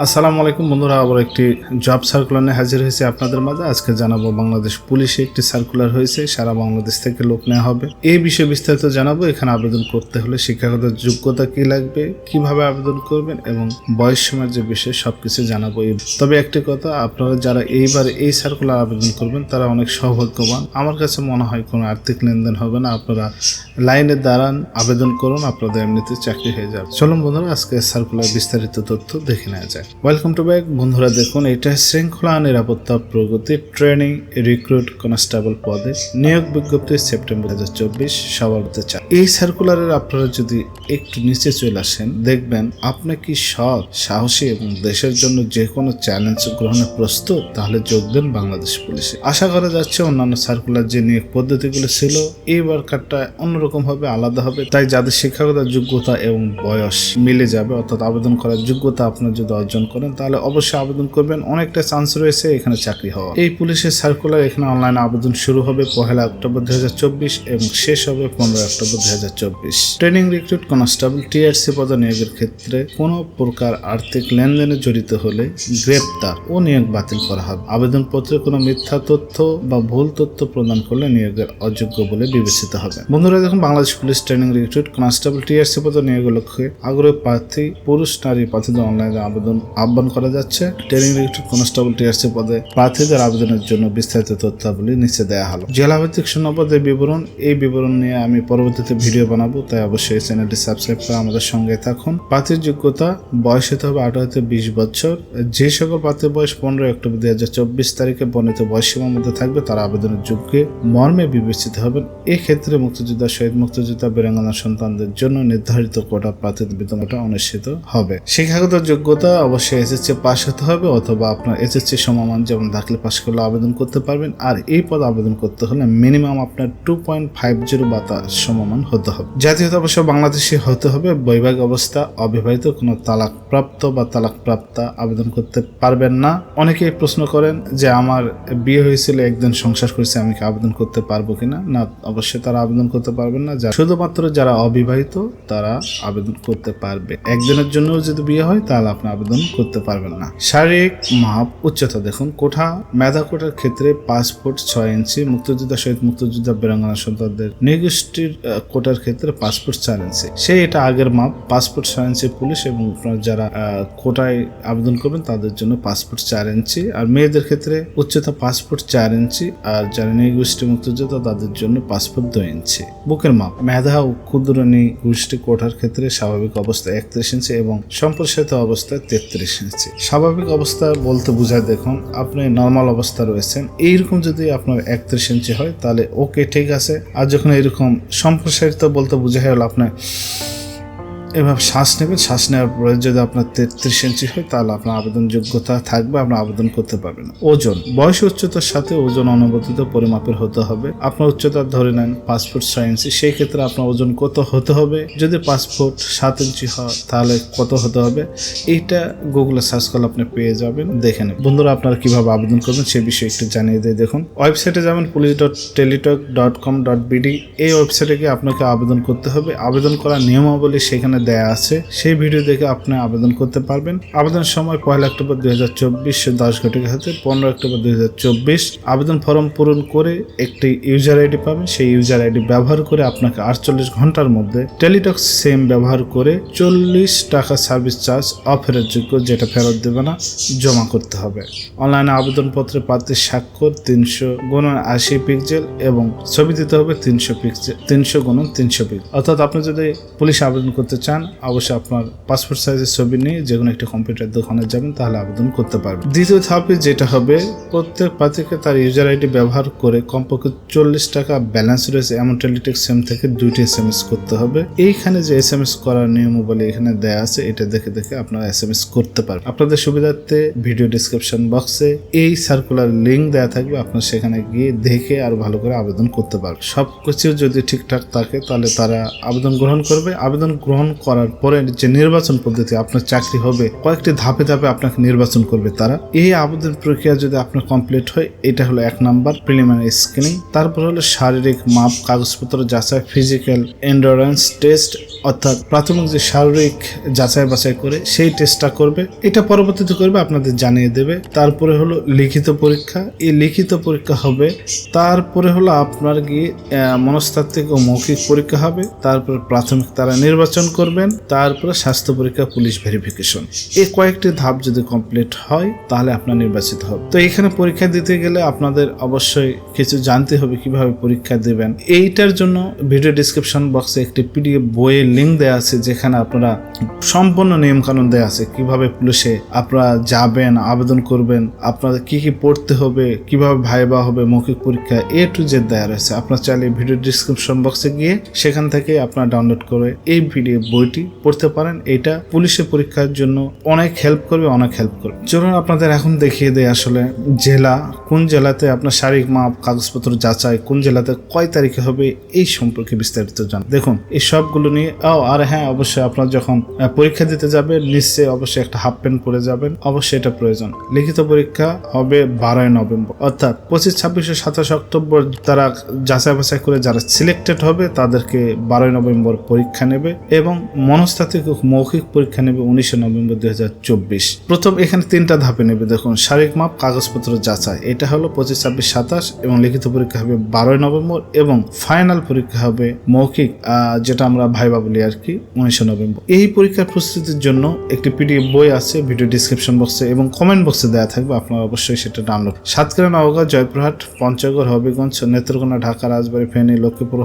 আসসালামু আলাইকুম বন্ধুরা আবার একটি জব সার্কুলার নিয়ে হাজির হয়েছে আপনাদের মাঝে। আজকে জানাব, বাংলাদেশ পুলিশে একটি সার্কুলার হয়েছে, সারা বাংলাদেশ থেকে লোক নেওয়া হবে। এই বিষয়ে বিস্তারিত জানাব, এখানে আবেদন করতে হলে শিক্ষাগত যোগ্যতা কি লাগবে, কীভাবে আবেদন করবেন এবং বয়স সীমার যে বিষয়ে, সবকিছু জানাব। এই- তবে একটি কথা, আপনারা যারা এইবার এই সার্কুলার আবেদন করবেন, তারা অনেক সৌভাগ্যবান। আমার কাছে মনে হয় কোনো আর্থিক লেনদেন হবে না, আপনারা লাইনে দাঁড়ান, আবেদন করুন, আপনাদের এমনিতে চাকরি হয়ে যাবে। চলুন বন্ধুরা, আজকে সার্কুলার বিস্তারিত তথ্য দেখে নেওয়া যায় ওয়েলকাম টু ব্যাক বন্ধুরা দেখুন, এটা শৃঙ্খলা নিরাপত্তা প্রগতি ট্রেনিং রিক্রুট কনস্টেবল পদে নিয়োগ বিজ্ঞপ্তি সেপ্টেম্বর দু হাজার চব্বিশ, সবার হতে চান এই সার্কুলারের আপনারা যদি একটু নিচে চলে আসেন, দেখবেন আপনি কি সৎ, সাহসী এবং দেশের জন্য যে কোনো চ্যালেঞ্জ গ্রহণে প্রস্তুত, তাহলে যোগ দেন বাংলাদেশ পুলিশে। আশা করা যাচ্ছে অন্যান্য সার্কুলার যে নিয়োগ পদ্ধতিগুলো ছিল এইবার কারটা অন্যরকম হবে আলাদা হবে। তাই যাদের শিক্ষাগত যোগ্যতা এবং বয়স মিলে যাবে, অর্থাৎ আবেদন করার যোগ্যতা আপনার যদি অর্জন করেন, তাহলে অবশ্যই আবেদন করবেন। অনেকটা চান্স রয়েছে এখানে চাকরি হওয়া এই পুলিশের সার্কুলার এখানে অনলাইনে আবেদন শুরু হবে পহেলা অক্টোবর দুই এবং শেষ হবে পনেরোই অক্টোবর দু হাজার চব্বিশ। ট্রেনিং রিক্রুট কনস্টেবল টিআরসি পদ নিয়োগের ক্ষেত্রে কোনো প্রকার আর্থিক লেনদেনে জড়িত হলে গ্রেপ্তার ও নিয়োগ বাতিল করা হবে। আবেদনপত্রে কোনো মিথ্যা তথ্য বা ভুল তথ্য প্রদান করলে নিয়োগের অযোগ্য বলে বিবেচিত হবে। বন্ধুরা, দেখুন, Bangladesh police training recruit constable TRC পদ নিয়োগের লক্ষ্যে আগ্রহী প্রার্থী, পুরুষ, নারী, প্রার্থীদের অনলাইনে আবেদন আহ্বান করা যাচ্ছে। ট্রেনিং রিক্রুট কনস্টেবল টিআরসি পদে প্রার্থীদের আবেদনের জন্য বিস্তারিত তথ্যাবলী নিচে দেওয়া হলো। জেলা ভিত্তিক শূন্যপদের বিবরণ, এই বিবরণ নিয়ে আমি পরবর্তীতে ভিডিও বানাবো, তাই অবশ্যই চ্যানেলটি সাবস্ক্রাইব করে আমাদের সঙ্গে থাকুন। প্রার্থীর যোগ্যতা, বয়স হতে হবে আঠারো থেকে বিশ বছর। যে সকল প্রার্থীর বয়স পনেরোই অক্টোবর দুই হাজার চব্বিশ তারিখে বর্ণিত বয়স সীমার মধ্যে থাকবে, তারা আবেদনের যোগ্য মর্মে বিবেচিত হবেন। এক্ষেত্রে মুক্তিযোদ্ধা, শহীদ মুক্তিযোদ্ধা, বীরাঙ্গনা সন্তানদের জন্য নির্ধারিত কোটা প্রার্থীদের বেতনটা অনুষ্ঠিত হবে। শিক্ষাগত যোগ্যতা অবশ্যই এসএসসি পাস হতে হবে অথবা আপনার এসএসসি সমমান যেমন দাখিল পাস করলে আবেদন করতে পারবেন। আর এই পদ আবেদন করতে হলে মিনিমাম আপনার টু পয়েন্ট ফাইভ জিরো বাতা সমমান হতে হবে। জাতীয়তা অবশ্য বাংলাদেশি হতে হবে। বৈবাহিক অবস্থা, অবিবাহিত কোনো তালাক প্রাপ্ত বা তালাক প্রাপ্তা আবেদন করতে পারবেন না। অনেকেই প্রশ্ন করেন যে, আমার বিয়ে হয়েছিল, একদিন সংসার করেছে, আমি কি আবেদন করতে পারব কিনা? না, অবশ্যই তারা আবেদন করতে পারবেন না। শুধুমাত্র যারা অবিবাহিত, তারা আবেদন করতে পারবে। একদিনের জন্য যদি বিয়ে হয়, তাহলে আপনি আবেদন করতে পারবেন না। শারীরিক মাপ উচ্চতা দেখুন কোঠা মেধা কোটার ক্ষেত্রে পাঁচ ফুট ছয় ইঞ্চি মুক্তিযোদ্ধা শহীদ মুক্তিযোদ্ধা বীরাঙ্গনা সন্তানদের আহ, কোটার ক্ষেত্রে পাঁচ ফুট চার ইঞ্চি। সেই এটা আগের মাপ পাঁচ ফুট ছয় ইঞ্চি পুলিশ এবং যারা কোটায় আবেদন করবেন তাদের জন্য পাঁচ ফুট চার ইঞ্চি। আর মেয়েদের ক্ষেত্রে উচ্চতা পাঁচ ফুট চার ইঞ্চি আর যারা নিগোষ্ঠী মুক্তিযোদ্ধা তাদের জন্য পাঁচ ফুট দুই ইঞ্চি। বুকের মাপ মেধা ও ক্ষুদ্র গোষ্ঠী কোঠার ক্ষেত্রে স্বাভাবিক অবস্থায় একত্রিশ ইঞ্চি এবং সম্প্রসারিত অবস্থায় তেত্রিশ ইঞ্চি। স্বাভাবিক অবস্থা বলতে বোঝায় দেখুন, আপনি নর্মাল অবস্থা রয়েছেন। এইরকম যদি আপনার একত্রিশ ইঞ্চি হয়, তাহলে ওকে ঠিক আছে। আর যখন এরকম সম্প্রসারিত বলতে বোঝায় হলো আপনার এভাবে শ্বাস নেবেন। শ্বাস নেওয়ার পরে যদি আপনার তেত্রিশ ইঞ্চি হয়, তাহলে আপনার আবেদন যোগ্যতা থাকবে আপনার আবেদন করতে পারবেন। ওজন, বয়স উচ্চতার সাথে ওজন অনুমোদিত পরিমাপের হতে হবে। আপনার উচ্চতা ধরে নেন পাঁচ ফুট ছয় ইঞ্চি সেই ক্ষেত্রে আপনার ওজন কত হতে হবে? যদি ফুট সাত ইঞ্চি হয়, তাহলে কত হতে হবে? এইটা গুগলে সার্চ করলে আপনি পেয়ে যাবেন, দেখে নেন বন্ধুরা, আপনারা কীভাবে আবেদন করবেন সে বিষয়ে একটু জানিয়ে দিয়ে দেখুন। ওয়েবসাইটে যাবেন, police dot Teletalk dot com dot BD এই ওয়েবসাইটে গিয়ে আপনাকে আবেদন করতে হবে। আবেদন করার নিয়মাবলী সেখানে দেয়া আছে, সেই ভিডিও দেখে আপনি আবেদন করতে পারবেন। আবেদনের সময় পয়লা অক্টোবর দুই হাজার চব্বিশ, দশ ঘটিকা হতে পনেরো অক্টোবর দুই হাজার চব্বিশ। আবেদন ফর্ম পূরণ করে একটি ইউজার আইডি পাবেন, সেই ইউজার আইডি ব্যবহার করে আপনাকে আটচল্লিশ ঘণ্টার মধ্যে টেলিটক সিম ব্যবহার করে চল্লিশ টাকা সার্ভিস চার্জ অফেরের যোগ্য যেটা ফেরত দেবে না, জমা করতে হবে। অনলাইনে আবেদনপত্রে প্রার্থীর স্বাক্ষর তিনশো গুণন আশি পিক্সেল এবং ছবি দিতে হবে তিনশো পিক্সেল, তিনশো গুণন তিনশো পিক্সেল। অর্থাৎ আপনি যদি পুলিশ আবেদন করতে চান অবশ্যই আপনার পাসপোর্ট সাইজের ছবি নিয়ে যে কোনো একটি কম্পিউটার দোকানে যাবেন, তাহলে আবেদন করতে পারবেন। দ্বিতীয় ধাপে যেটা হবে, প্রত্যেক প্রার্থীকে তার ইউজার আইডি ব্যবহার করে কমপক্ষে চল্লিশ টাকা ব্যালেন্স রয়েছে, এমন টেলিটেক সিম থেকে দুইটি এস এম এস করতে হবে। এইখানে যে এস এম এস করার নিয়ম নিয়মাবলী এখানে দেয়া আছে, এটা দেখে দেখে আপনারা এস এম এস করতে পারবেন। আপনাদের সুবিধার্থে ভিডিও ডিসক্রিপশন বক্সে এই সার্কুলার লিঙ্ক দেওয়া থাকবে, আপনার সেখানে গিয়ে দেখে আর ভালো করে আবেদন করতে পারবেন। সব কিছু যদি ঠিকঠাক থাকে, তাহলে তারা আবেদন গ্রহণ করবে। আবেদন গ্রহণ করার পরে যে নির্বাচন পদ্ধতি আপনার চাকরি হবে, কয়েকটি ধাপে ধাপে আপনাকে নির্বাচন করবে তারা। এই আবেদন প্রক্রিয়া যদি আপনার কমপ্লিট হয়, এটা হলো এক নাম্বার প্রিলিমিনারি স্ক্রিনিং তারপর হলো শারীরিক মাপ, কাগজপত্র যাচাই ফিজিক্যাল এন্ডোরেন্স টেস্ট অর্থাৎ প্রাথমিক যে শারীরিক যাচাই বাছাই করে সেই টেস্টটা করবে। এটা পরবর্তীতে করবে, আপনাদের জানিয়ে দেবে। তারপরে হলো লিখিত পরীক্ষা। এই লিখিত পরীক্ষা হবে, তারপরে হলো আপনার গিয়ে মনস্তাত্ত্বিক ও মৌখিক পরীক্ষা হবে। তারপর প্রাথমিক তারা নির্বাচন করবেন, তারপরে স্বাস্থ্য পরীক্ষা, পুলিশ ভেরিফিকেশন এই কয়েকটি ধাপ যদি কমপ্লিট হয়, তাহলে আপনার নির্বাচিত হবে তো এখানে পরীক্ষা দিতে গেলে আপনাদের অবশ্যই কিছু জানতে হবে কীভাবে পরীক্ষা দেবেন। এইটার জন্য ভিডিও ডিসক্রিপশন বক্সে একটি পিডিএফ বইয়ের লিঙ্ক দেওয়া আছে, যেখানে আপনারা সম্পূর্ণ নিয়মকানুন দেওয়া আছে, কীভাবে পুলিশে আপনারা যাবেন, আবেদন করবেন, আপনাদের কি কি পড়তে হবে, কীভাবে ভাইবা হবে, মৌখিক পরীক্ষা এ টু জেড দেওয়া রয়েছে। আপনার চাইলে ভিডিও ডিসক্রিপশন বক্সে গিয়ে সেখান থেকে আপনারা ডাউনলোড করে এই ভিডিও বইটি পড়তে পারেন। এটা পুলিশের পরীক্ষার জন্য অনেক হেল্প করবে, অনেক হেল্প করবে। চলুন আপনাদের এখন দেখিয়ে দেয় আসলে জেলা, কোন জেলাতে আপনার শারীরিক মাপ, কাগজপত্র যাচাই, কোন জেলাতে কয় তারিখে হবে, এই সম্পর্কে বিস্তারিত জান দেখুন, এই সবগুলো নিয়ে, ও, আর হ্যাঁ অবশ্যই আপনার যখন পরীক্ষা দিতে যাবে নিশ্চয়ই অবশ্যই একটা হাফ প্যান্ট পরে যাবেন। অবশ্যই এটা প্রয়োজন। লিখিত পরীক্ষা হবে বারোই নভেম্বর। অর্থাৎ পঁচিশ, ছাব্বিশ সাতাশ অক্টোবর তারা যাচাই বাছাই করে যারা সিলেক্টেড হবে, তাদেরকে বারোই নভেম্বর পরীক্ষা নেবে এবং মনস্তাত্ত্বিক মৌখিক পরীক্ষা নেবে উনিশে নভেম্বর দু হাজার চব্বিশ। প্রথম এখানে তিনটা ধাপে নেবে, দেখুন, শারীরিক মাপ, কাগজপত্র যাচাই। এটা হলো পঁচিশ, ছাব্বিশ, সাতাশ এবং লিখিত পরীক্ষা হবে বারোই নভেম্বর এবং ফাইনাল পরীক্ষা হবে মৌখিক যেটা আমরা ভাইবা বলি আর কি, উনিশে নভেম্বর। এই পরীক্ষার প্রস্তুতির জন্য একটি পিডিএফ বই আছে, ভিডিও ডিসক্রিপশন বক্সে এবং কমেন্ট বক্সে দেওয়া থাকবে, আপনারা অবশ্যই সেটা ডাউনলোড সাতক্ষীরা, নওগাঁ, জয়পুরহাট, পঞ্চগড়, হবিগঞ্জ, নেত্রকোনা, ঢাকা, রাজবাড়ী, ফেনী, লক্ষ্মীপুর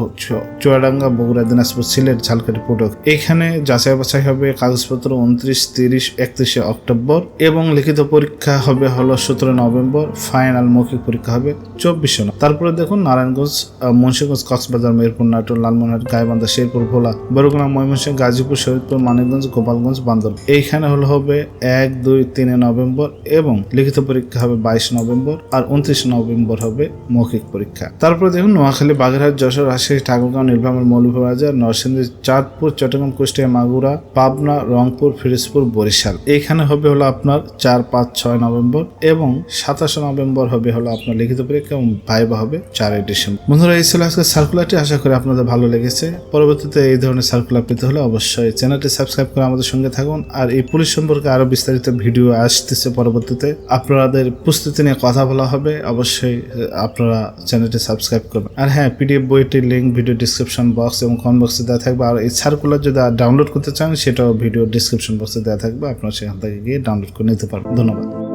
চুয়াডাঙ্গা, বগুড়া, দিনাজপুর, সিলেট, ঝালকাঠি, পুটক। এখানে যাচাই বাছাই হবে কাগজপত্র উনত্রিশ, তিরিশ, একত্রিশে অক্টোবর এবং লিখিত পরীক্ষা হবে হলো সতেরো নভেম্বর, ফাইনাল মৌখিক পরীক্ষা হবে চব্বিশে তারপরে দেখুন নারায়ণগঞ্জ মুন্সিগঞ্জ, কক্সবাজার, মেহেরপুর, নাটোর, লালমোহনহাট, গাইবান্ধা, শেরপুর, ভোলা, বরগুনা, ময়মনসিংহ, গাজীপুর শরীরপুর মানিকগঞ্জ, গোপালগঞ্জ, বান্দর। এইখানে হলো হবে এক, দুই, তিনে নভেম্বর এবং লিখিত পরীক্ষা হবে বাইশ নভেম্বর আর উনত্রিশ নভেম্বর হবে মৌখিক পরীক্ষা। তারপরে দেখুন নোয়াখালী, বাগেরহাট, যশোর, রাজশাহী, ঠাকুরগাঁও, নীলফামারী, মৌলভীবাজার, নরসিংদী, চাঁদপুর, চট্টগ্রাম কুষ্টিয়া মাগুরা, পাবনা, রংপুর, ফিরোজপুর, বরিশাল। এইখানে হবে হলো আপনার চার, পাঁচ, ছয় নভেম্বর এবং সাতাশে নভেম্বর হবে হলো আপনার লিখিত পরীক্ষা এবং ভাইবা হবে চারই ডিসেম্বর। বন্ধুরা, এই ছিল আজকে সার্কুলারটি আশা করি আপনাদের ভালো লেগেছে। পরবর্তীতে এই ধরনের সার্কুলার পেতে হলে অবশ্যই চ্যানেলটি সাবস্ক্রাইব করে আমাদের সঙ্গে থাকুন। আর এই পুলিশ সম্পর্কে আরও বিস্তারিত ভিডিও আসতেছে পরবর্তীতে। আপনাদের প্রস্তুতি নিয়ে কথা বলা হবে। অবশ্যই আপনারা চ্যানেলটি সাবস্ক্রাইব করবেন। আর হ্যাঁ পিডিএফ বইটির লিঙ্ক ভিডিও ডিসক্রিপশন বক্স এবং কমেন্ট বক্সে দেওয়া থাকবে। আর এই সার্কুলার যদি ডাউনলোড করতে চান, সেটাও ভিডিও ডিসক্রিপশন বক্সে দেওয়া থাকবে। আপনারা সেখান থেকে গিয়ে ডাউনলোড করে নিতে পারবেন। ধন্যবাদ।